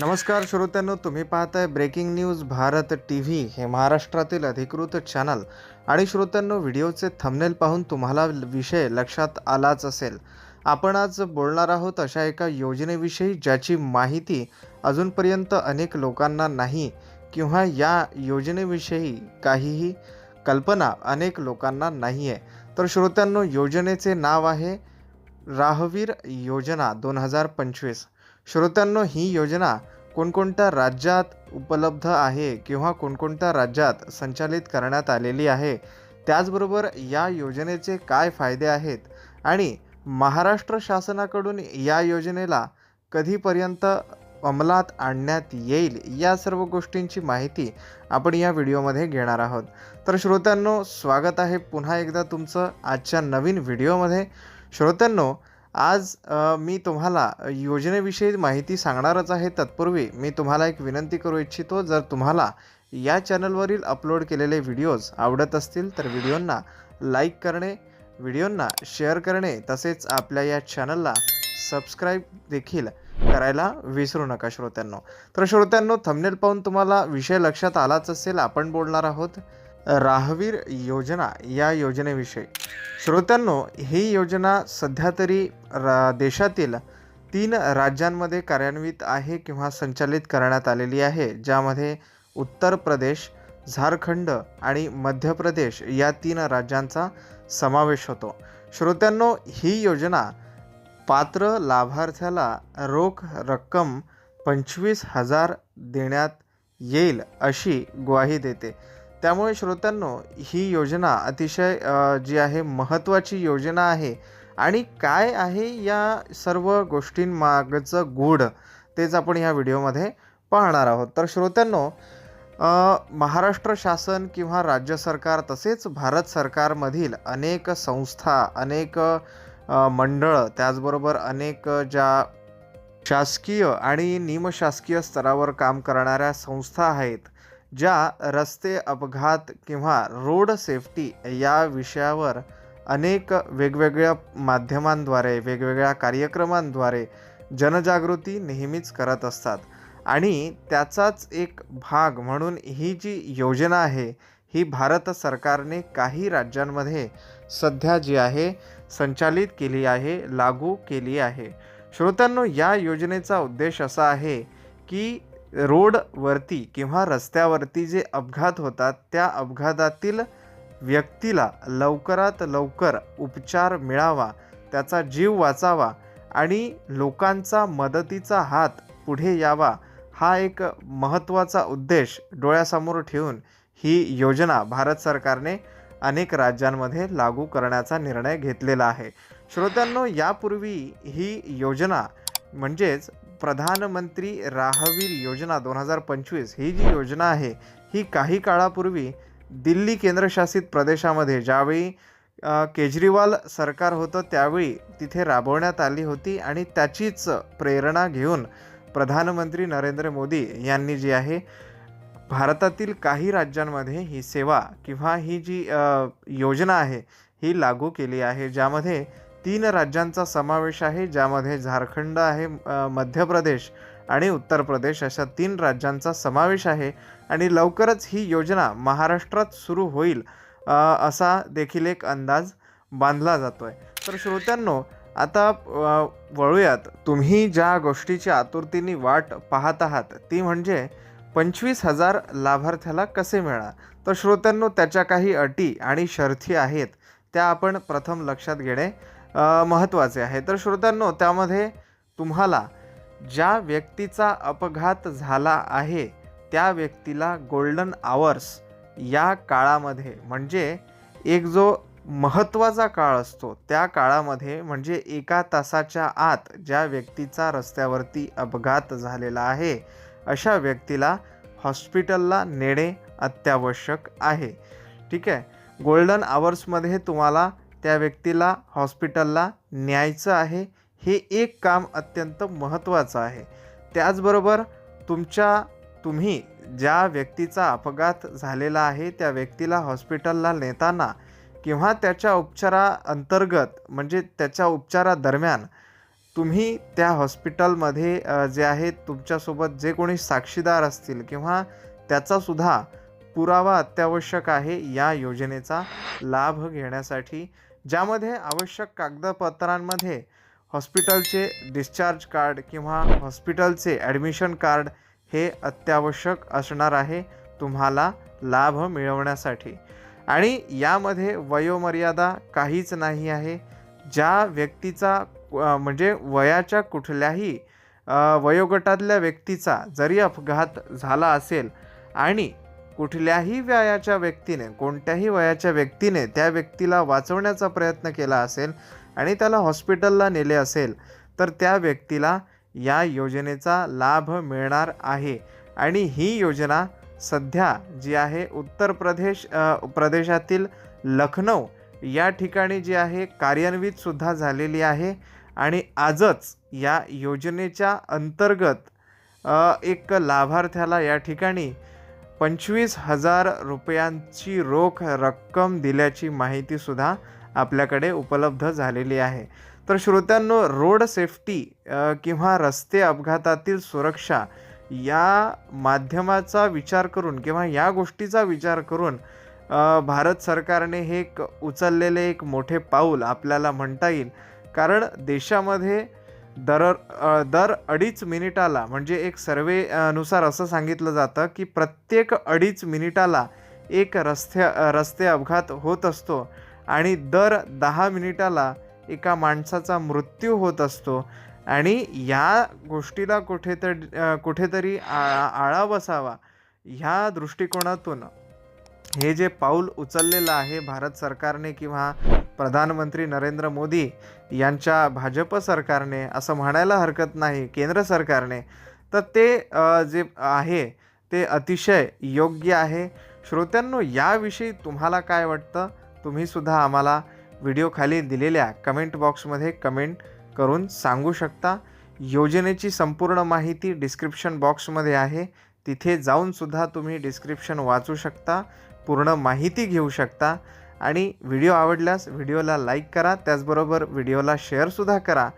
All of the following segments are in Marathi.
नमस्कार श्रोत्यांनो तुम्ही पाहताय breaking news Bharat T V हे महाराष्ट्रातील अधिकृत चॅनल. आणि श्रोत्यांनो व्हिडिओचे थंबनेल पाहून तुम्हाला विषय लक्षात आलाच असेल. आपण आज बोलणार आहोत अशा एका योजनेविषयी ज्याची माहिती अजूनपर्यंत अनेक लोकांना नाही किंवा या योजनेविषयी काहीही कल्पना अनेक लोकांना नाही आहे तर श्रोत्यांनो योजनेचे नाव आहे राहवीर योजना दोन हजार पंचवीस. श्रोत्यांनो ही योजना कोणकोणत्या राज्यात उपलब्ध आहे किंवा कोणकोणत्या राज्यात संचालित करण्यात आलेली आहे? त्याचबरोबर या योजनेचे काय फायदे आहेत? आणि महाराष्ट्र शासनाकडून या योजनेला कधीपर्यंत अंमलात आणण्यात येईल? या सर्व गोष्टींची माहिती आपण या व्हिडिओमध्ये घेणार आहोत. तर श्रोत्यांनो स्वागत आहे पुन्हा एकदा तुमचं आजच्या नवीन व्हिडिओमध्ये. श्रोत्यांनो आज मी तुम्हाला योजनेविषयी माहिती सांगणारच आहे. तत्पूर्वी मी तुम्हाला एक विनंती करू इच्छितो जर तुम्हाला या चॅनलवरील अपलोड केलेले व्हिडिओज आवडत असतील तर व्हिडिओंना लाईक करणे व्हिडिओंना शेअर करणे तसेच आपल्या या चॅनलला सबस्क्राईब देखील करायला विसरू नका श्रोत्यांनो. तर श्रोत्यांनो थंबनेल पाहून तुम्हाला विषय लक्षात आलाच असेल आपण बोलणार आहोत राहवीर योजना या योजनेविषयी. श्रोत्यांनो ही योजना सध्या तरी रा देशातील तीन राज्यांमध्ये कार्यान्वित आहे किंवा संचालित करण्यात आलेली आहे ज्यामध्ये उत्तर प्रदेश झारखंड आणि मध्य प्रदेश या तीन राज्यांचा समावेश होतो. श्रोत्यांनो ही योजना पात्र लाभार्थ्याला रोख रक्कम पंचवीस हजार देण्यात येईल अशी ग्वाही देते. त्यामुळे श्रोत्यांनो ही योजना अतिशय जी आहे महत्त्वाची योजना आहे. आणि काय आहे या सर्व गोष्टींमागचं गूढ तेच आपण ह्या व्हिडिओमध्ये पाहणार आहोत. तर श्रोत्यांनो महाराष्ट्र शासन किंवा राज्य सरकार तसेच भारत सरकारमधील अनेक संस्था अनेक मंडळं त्याचबरोबर अनेक ज्या शासकीय आणि निमशासकीय स्तरावर काम करणाऱ्या संस्था आहेत ज्या रस्ते अपघात किंवा रोड सेफ्टी या विषयावर अनेक वेगवेगळ्या माध्यमांद्वारे वेगवेगळ्या कार्यक्रमांद्वारे जनजागृती नेहमीच करत असतात. आणि त्याचाच एक भाग म्हणून ही जी योजना आहे ही भारत सरकारने काही राज्यांमध्ये सध्या जी आहे संचालित केली आहे लागू केली आहे. श्रोत्यांनो या योजनेचा उद्देश असा आहे की रोडवरती किंवा रस्त्यावरती जे अपघात होतात त्या अपघातातील व्यक्तीला लवकरात लवकर उपचार मिळावा त्याचा जीव वाचावा आणि लोकांचा मदतीचा हात पुढे यावा हा एक महत्त्वाचा उद्देश डोळ्यासमोर ठेवून ही योजना भारत सरकारने अनेक राज्यांमध्ये लागू करण्याचा निर्णय घेतलेला आहे. श्रोत्यांनो यापूर्वी ही योजना म्हणजेच प्रधानमंत्री राहवीर योजना दोन हजार पंचवीस ही जी योजना आहे ही काही काळापूर्वी दिल्ली केंद्रशासित प्रदेशामध्ये ज्यावेळी केजरीवाल सरकार होतं त्यावेळी तिथे राबवण्यात आली होती आणि त्याचीच प्रेरणा घेऊन प्रधानमंत्री नरेंद्र मोदी यांनी जी आहे भारतातील काही राज्यांमध्ये ही सेवा किंवा ही जी योजना आहे ही लागू केली आहे. ज्यामध्ये तीन राज्यांचा समावेश आहे ज्यामध्ये झारखंड आहे मध्य प्रदेश आणि उत्तर प्रदेश अशा तीन राज्यांचा समावेश आहे आणि लवकरच ही योजना महाराष्ट्रात सुरू होईल असा देखील एक अंदाज बांधला जातो आहे तर श्रोत्यांनो आता वळूयात. तुम्ही ज्या गोष्टीची आतुरतेने वाट पाहत आहात ती म्हणजे पंचवीस हजार लाभार्थ्याला कसे मिळणार? तर श्रोत्यांनो त्याच्या काही अटी आणि शर्थी आहेत त्या आपण प्रथम लक्षात घेणे महत्त्वाचे आहे. तर श्रोत्यांनो त्यामध्ये तुम्हाला ज्या व्यक्तीचा अपघात झाला आहे त्या व्यक्तीला गोल्डन आवर्स या काळामध्ये म्हणजे एक जो महत्त्वाचा काळ असतो त्या काळामध्ये म्हणजे एका तासाच्या आत ज्या व्यक्तीचा रस्त्यावरती अपघात झालेला आहे अशा व्यक्तीला हॉस्पिटलला नेणे अत्यावश्यक आहे. ठीक आहे? गोल्डन आवर्समध्ये तुम्हाला त्या व्यक्तीला हॉस्पिटलला न्यायचं आहे हे एक काम अत्यंत महत्त्वाचं आहे. त्याचबरोबर तुमच्या तुम्ही ज्या व्यक्तीचा अपघात झालेला आहे त्या व्यक्तीला हॉस्पिटलला नेताना किंवा त्याच्या उपचारा अंतर्गत म्हणजे त्याच्या उपचारादरम्यान तुम्ही त्या हॉस्पिटलमध्ये जे आहे तुमच्यासोबत जे कोणी साक्षीदार असतील किंवा त्याचासुद्धा पुरावा अत्यावश्यक आहे या योजनेचा लाभ घेण्यासाठी ज्यामध्ये आवश्यक कागदपत्रांमध्ये हॉस्पिटलचे डिस्चार्ज कार्ड किंवा हॉस्पिटलचे ॲडमिशन कार्ड हे अत्यावश्यक असणार आहे तुम्हाला लाभ मिळवण्यासाठी. आणि यामध्ये वयोमर्यादा काहीच नाही आहे. ज्या व्यक्तीचा म्हणजे वयाच्या कुठल्याही वयोगटातल्या व्यक्तीचा जरी अपघात झाला असेल आणि कुठल्याही वयाच्या व्यक्तीने कोणत्याही वयाच्या व्यक्तीने त्या व्यक्तीला वाचवण्याचा प्रयत्न केला असेल आणि त्याला हॉस्पिटलला नेले असेल तर त्या व्यक्तीला या योजनेचा लाभ मिळणार आहे. आणि ही योजना सध्या जी आहे उत्तर प्रदेश प्रदेशातील लखनौ या ठिकाणी जी आहे कार्यान्वितसुद्धा झालेली आहे. आणि आजच या योजनेच्या अंतर्गत एक लाभार्थ्याला या ठिकाणी पंचवीस हजार रुपयांची रोख रक्कम दिल्याची माहितीसुद्धा आपल्याकडे उपलब्ध झालेली आहे. तर श्रोत्यांनो रोड सेफ्टी किंवा रस्ते अपघातातील सुरक्षा या माध्यमाचा विचार करून किंवा या गोष्टीचा विचार करून भारत सरकारने हे एक उचललेले एक मोठे पाऊल आपल्याला म्हणता येईल. कारण देशामध्ये दर दर अडीच मिनिटाला म्हणजे एक सर्वे नुसार असं सांगितलं जातं की प्रत्येक अडीच मिनिटाला एक रस्ते रस्ते अपघात होत असतो आणि दर दहा मिनिटाला एका माणसाचा मृत्यू होत असतो. आणि या गोष्टीला कुठेतरी कुठेतरी आ आळा बसावा ह्या दृष्टिकोनातून हे जे पाऊल उचललेलं आहे भारत सरकारने किंवा प्रधानमंत्री नरेंद्र मोदी यांच्या भाजप सरकारने असं म्हणायला हरकत नाही केंद्र सरकारने. तर ते जे आहे ते अतिशय योग्य आहे. श्रोत्यांनो याविषयी तुम्हाला काय वाटतं? तुम्हीसुद्धा आम्हाला व्हिडिओ खाली दिलेल्या कमेंट बॉक्समध्ये कमेंट करून सांगू शकता. योजनेची संपूर्ण माहिती डिस्क्रिप्शन बॉक्समध्ये आहे. तिथे जाऊनसुद्धा तुम्ही डिस्क्रिप्शन वाचू शकता पूर्ण माहिती घेऊ शकता. आणि व्हिडिओ आवडल्यास व्हिडिओला लाईक करा त्याचबरोबर व्हिडिओला शेअरसुद्धा करा.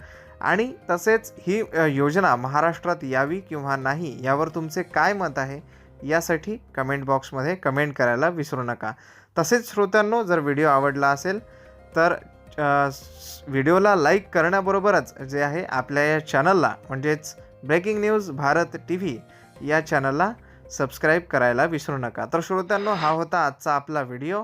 आणि तसेच ही योजना महाराष्ट्रात यावी किंवा नाही यावर तुमचे काय मत आहे यासाठी कमेंट बॉक्समध्ये कमेंट करायला विसरू नका. तसेच श्रोत्यांनो जर व्हिडिओ आवडला असेल तर व्हिडिओला लाईक करण्याबरोबरच जे आहे आपल्या या चॅनलला म्हणजेच breaking news Bharat T V या चॅनलला सबस्क्राईब करायला विसरू नका. तर श्रोत्यांनो हा होता आजचा आपला व्हिडिओ.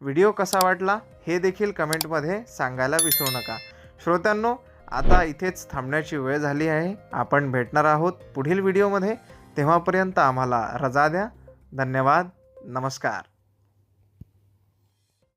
व्हिडिओ कसा वाटला हे देखील कमेंटमध्ये सांगायला विसरू नका. श्रोत्यांनो आता इथेच थांबण्याची वेळ झाली आहे. आपण भेटणार आहोत पुढील व्हिडिओमध्ये. तेव्हापर्यंत आम्हाला रजा द्या. धन्यवाद. नमस्कार.